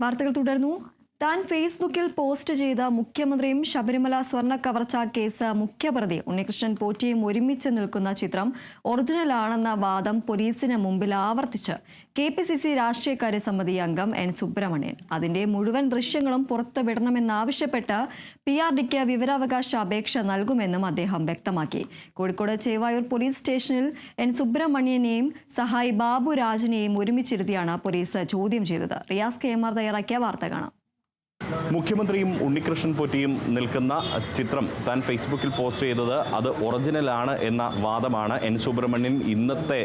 വാർത്തകൾ തുടർന്നു താൻ ഫേസ്ബുക്കിൽ പോസ്റ്റ് ചെയ്ത മുഖ്യമന്ത്രിയും ശബരിമല സ്വർണ കവർച്ച കേസ് മുഖ്യപ്രതി ഉണ്ണികൃഷ്ണൻ പോറ്റിയും ഒരുമിച്ച് നിൽക്കുന്ന ചിത്രം ഒറിജിനൽ ആണെന്ന വാദം പോലീസിന് മുമ്പിൽ ആവർത്തിച്ച് കെ പി സി സി രാഷ്ട്രീയകാര്യ സമിതി അംഗം എൻ സുബ്രഹ്മണ്യൻ. അതിന്റെ മുഴുവൻ ദൃശ്യങ്ങളും പുറത്തുവിടണമെന്നാവശ്യപ്പെട്ട് പി ആർ ഡിക്ക് വിവരാവകാശ അപേക്ഷ നൽകുമെന്നും അദ്ദേഹം വ്യക്തമാക്കി. കോഴിക്കോട് ചേവായൂർ പോലീസ് സ്റ്റേഷനിൽ എൻ സുബ്രഹ്മണ്യനെയും സഹായി ബാബു രാജിനെയും ഒരുമിച്ചിരുത്തിയാണ് പോലീസ് ചോദ്യം ചെയ്തത്. റിയാസ് കെ എം ആർ തയ്യാറാക്കിയ വാർത്ത കാണാം. No. മുഖ്യമന്ത്രിയും ഉണ്ണികൃഷ്ണൻ പൊറ്റിയും നിൽക്കുന്ന ചിത്രം താൻ ഫേസ്ബുക്കിൽ പോസ്റ്റ് ചെയ്തത് അത് ഒറിജിനലാണ് എന്ന വാദമാണ് എൻ സുബ്രഹ്മണ്യൻ ഇന്നത്തെ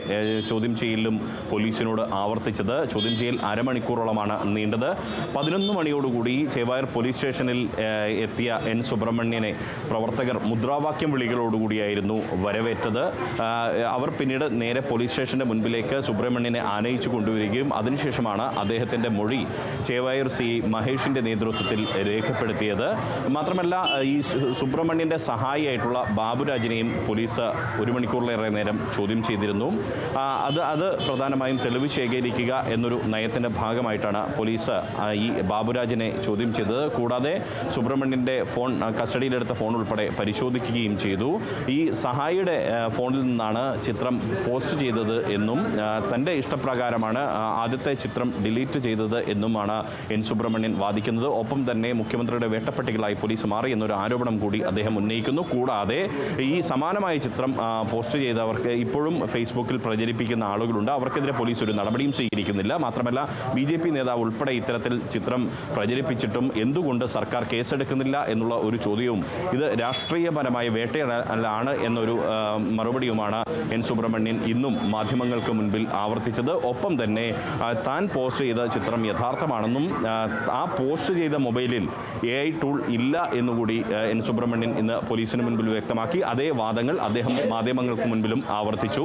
ചോദ്യം ചെയ്യലിലും പോലീസിനോട് ആവർത്തിച്ചത്. ചോദ്യം ചെയ്യൽ അരമണിക്കൂറോളമാണ് നീണ്ടത്. പതിനൊന്ന് മണിയോടുകൂടി ചേവായർ പോലീസ് സ്റ്റേഷനിൽ എത്തിയ എൻ സുബ്രഹ്മണ്യനെ പ്രവർത്തകർ മുദ്രാവാക്യം വിളികളോടുകൂടിയായിരുന്നു വരവേറ്റത്. അവർ പിന്നീട് നേരെ പോലീസ് സ്റ്റേഷന്റെ മുൻപിലേക്ക് സുബ്രഹ്മണ്യനെ ആനയിച്ചു കൊണ്ടുവരികയും അതിനുശേഷമാണ് അദ്ദേഹത്തിന്റെ മൊഴി ചേവായൂർ സി. മഹേഷിന്റെ നേതൃത്വത്തിൽ രേഖപ്പെടുത്തിയത്. മാത്രമല്ല ഈ സുബ്രഹ്മണ്യന്റെ സഹായിയായിട്ടുള്ള ബാബുരാജിനെയും പോലീസ് ഒരു മണിക്കൂറിലേറെ നേരം ചോദ്യം ചെയ്തിരുന്നു. അത് അത് പ്രധാനമായും തെളിവ് ശേഖരിക്കുക എന്നൊരു നയത്തിന്റെ ഭാഗമായിട്ടാണ് പോലീസ് ഈ ബാബുരാജിനെ ചോദ്യം ചെയ്തത്. കൂടാതെ സുബ്രഹ്മണ്യന്റെ ഫോൺ കസ്റ്റഡിയിലെടുത്ത ഫോൺ ഉൾപ്പെടെ പരിശോധിക്കുകയും ചെയ്തു. ഈ സഹായിയുടെ ഫോണിൽ നിന്നാണ് ചിത്രം പോസ്റ്റ് ചെയ്തത് എന്നും തന്റെ ഇഷ്ടപ്രകാരമാണ് ആദ്യത്തെ ചിത്രം ഡിലീറ്റ് ചെയ്തത് എന്നുമാണ് എൻ സുബ്രഹ്മണ്യൻ വാദിക്കുന്നത്. ഒപ്പം തന്നെ മുഖ്യമന്ത്രിയുടെ വേട്ടപ്പട്ടികളായി പോലീസ് മാറി എന്നൊരു ആരോപണം കൂടി അദ്ദേഹം ഉന്നയിക്കുന്നു. കൂടാതെ ഈ സമാനമായ ചിത്രം പോസ്റ്റ് ചെയ്തവർക്ക് ഇപ്പോഴും ഫേസ്ബുക്കിൽ പ്രചരിപ്പിക്കുന്ന ആളുകളുണ്ട്. അവർക്കെതിരെ പോലീസ് ഒരു നടപടിയും സ്വീകരിക്കുന്നില്ല. മാത്രമല്ല ബി ജെ പി നേതാവ് ഉൾപ്പെടെ ഇത്തരത്തിൽ ചിത്രം പ്രചരിപ്പിച്ചിട്ടും എന്തുകൊണ്ട് സർക്കാർ കേസെടുക്കുന്നില്ല എന്നുള്ള ഒരു ചോദ്യവും ഇത് രാഷ്ട്രീയപരമായ വേട്ടയാണ് എന്നൊരു മറുപടിയുമാണ് എൻ സുബ്രഹ്മണ്യൻ ഇന്നും മാധ്യമങ്ങൾക്ക് മുൻപിൽ ആവർത്തിച്ചത്. ഒപ്പം തന്നെ താൻ പോസ്റ്റ് ചെയ്ത ചിത്രം യഥാർത്ഥമാണെന്നും ആ പോസ്റ്റ് ചെയ്ത മൊബൈലിൽ എ ഐ ടൂൾ ഇല്ല എന്നുകൂടി എൻ സുബ്രഹ്മണ്യൻ ഇന്ന് പോലീസിന് മുൻപിൽ വ്യക്തമാക്കി. അതേ വാദങ്ങൾ അദ്ദേഹം മാധ്യമങ്ങൾക്ക് മുൻപിലും ആവർത്തിച്ചു.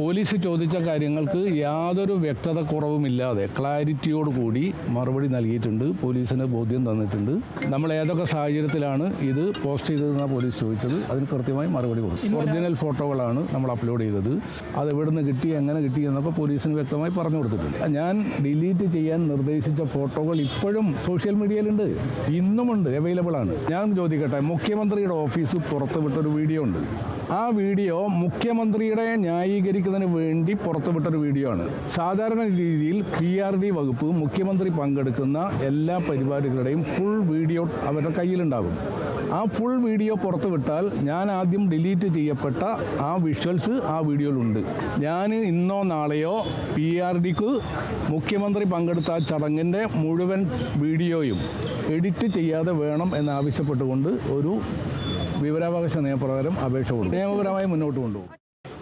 പോലീസ് ചോദിച്ച കാര്യങ്ങൾക്ക് യാതൊരു വ്യക്തത കുറവുമില്ലാതെ ക്ലാരിറ്റിയോടുകൂടി മറുപടി നൽകിയിട്ടുണ്ട്. പോലീസിന് ബോധ്യം തന്നിട്ടുണ്ട്. നമ്മൾ ഏതൊക്കെ സാഹചര്യത്തിലാണ് ഇത് പോസ്റ്റ് ചെയ്തതെന്നാണ് പോലീസ് ചോദിച്ചത്. അതിന് കൃത്യമായി മറുപടി കൊടുക്കും ഒറിജിനൽ ഫോട്ടോകളാണ് നമ്മൾ അപ്ലോഡ് ചെയ്തത്. അത് എവിടെ നിന്ന് കിട്ടി എങ്ങനെ കിട്ടി എന്നൊക്കെ പോലീസിന് വ്യക്തമായി പറഞ്ഞു കൊടുത്തിട്ടുണ്ട്. ഞാൻ ഡിലീറ്റ് ചെയ്യാൻ നിർദ്ദേശിച്ച ഫോട്ടോകൾ ഇപ്പോഴും സോഷ്യൽ മീഡിയയിലുണ്ട്. ഇന്നുമുണ്ട് അവൈലബിൾ ആണ്. ഞാൻ ചോദിക്കട്ടെ മുഖ്യമന്ത്രിയുടെ ഓഫീസ് പുറത്തുവിട്ടൊരു വീഡിയോ ഉണ്ട്. ആ വീഡിയോ മുഖ്യമന്ത്രിയുടെ ന്യായീകരിക്കുന്നതിന് വേണ്ടി പുറത്തുവിട്ടൊരു വീഡിയോ ആണ്. സാധാരണ രീതിയിൽ പി ആർ ഡി വകുപ്പ് മുഖ്യമന്ത്രി പങ്കെടുക്കുന്ന എല്ലാ പരിപാടികളുടെയും ഫുൾ വീഡിയോ അവരുടെ കയ്യിലുണ്ടാകും. ആ ഫുൾ വീഡിയോ പുറത്തുവിട്ടാൽ ഞാൻ ആദ്യം ഡിലീറ്റ് ചെയ്യപ്പെട്ട ആ വിഷ്വൽസ് ആ വീഡിയോയിലുണ്ട്. ഞാൻ ഇന്നോ നാളെയോ പി ആർ ഡിക്ക് മുഖ്യമന്ത്രി പങ്കെടുത്ത ആ ചടങ്ങിന്റെ മുഴുവൻ വീഡിയോയും എഡിറ്റ് ചെയ്യാതെ വേണം എന്നാവശ്യപ്പെട്ടുകൊണ്ട് ഒരു വിവരാവകാശ നിയമപ്രകാരം അപേക്ഷ കൊടുക്കും നിയമപരമായി മുന്നോട്ട് കൊണ്ടുപോകും.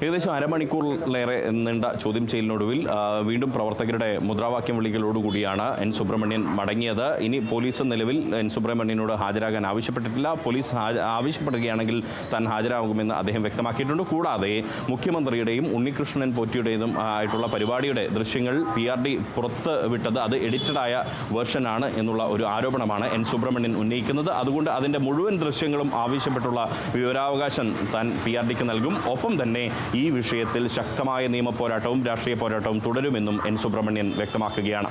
ഏകദേശം അരമണിക്കൂറിലേറെ നീണ്ട ചോദ്യം ചെയ്യലിനൊടുവിൽ വീണ്ടും പ്രവർത്തകരുടെ മുദ്രാവാക്യം വിളികളോടുകൂടിയാണ് എൻ സുബ്രഹ്മണ്യൻ മടങ്ങിയത്. ഇനി പോലീസ് നിലവിൽ എൻ സുബ്രഹ്മണ്യനോട് ഹാജരാകാൻ ആവശ്യപ്പെട്ടിട്ടില്ല. പോലീസ് ആവശ്യപ്പെടുകയാണെങ്കിൽ താൻ ഹാജരാകുമെന്ന് അദ്ദേഹം വ്യക്തമാക്കിയിട്ടുണ്ട്. കൂടാതെ മുഖ്യമന്ത്രിയുടെയും ഉണ്ണികൃഷ്ണൻ പോറ്റിയുടേതും ആയിട്ടുള്ള പരിപാടിയുടെ ദൃശ്യങ്ങൾ പി ആർ ഡി പുറത്ത് വിട്ടത് അത് എഡിറ്റഡായ വേർഷനാണ് എന്നുള്ള ഒരു ആരോപണമാണ് എൻ സുബ്രഹ്മണ്യൻ ഉന്നയിക്കുന്നത്. അതുകൊണ്ട് അതിന്റെ മുഴുവൻ ദൃശ്യങ്ങളും ആവശ്യപ്പെട്ടുള്ള വിവരാവകാശം താൻ പി ആർ ഡിക്ക് നൽകും. ഒപ്പം തന്നെ ഈ വിഷയത്തിൽ ശക്തമായ നിയമ പോരാട്ടവും രാഷ്ട്രീയ പോരാട്ടവും തുടരുമെന്നും എൻ. സുബ്രഹ്മണ്യൻ വ്യക്തമാക്കുകയാണ്.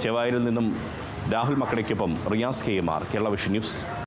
ചെവായൂരിൽ നിന്നും Rahul മക്കടയ്ക്കൊപ്പം Riyas K. M. R. Kerala vision news.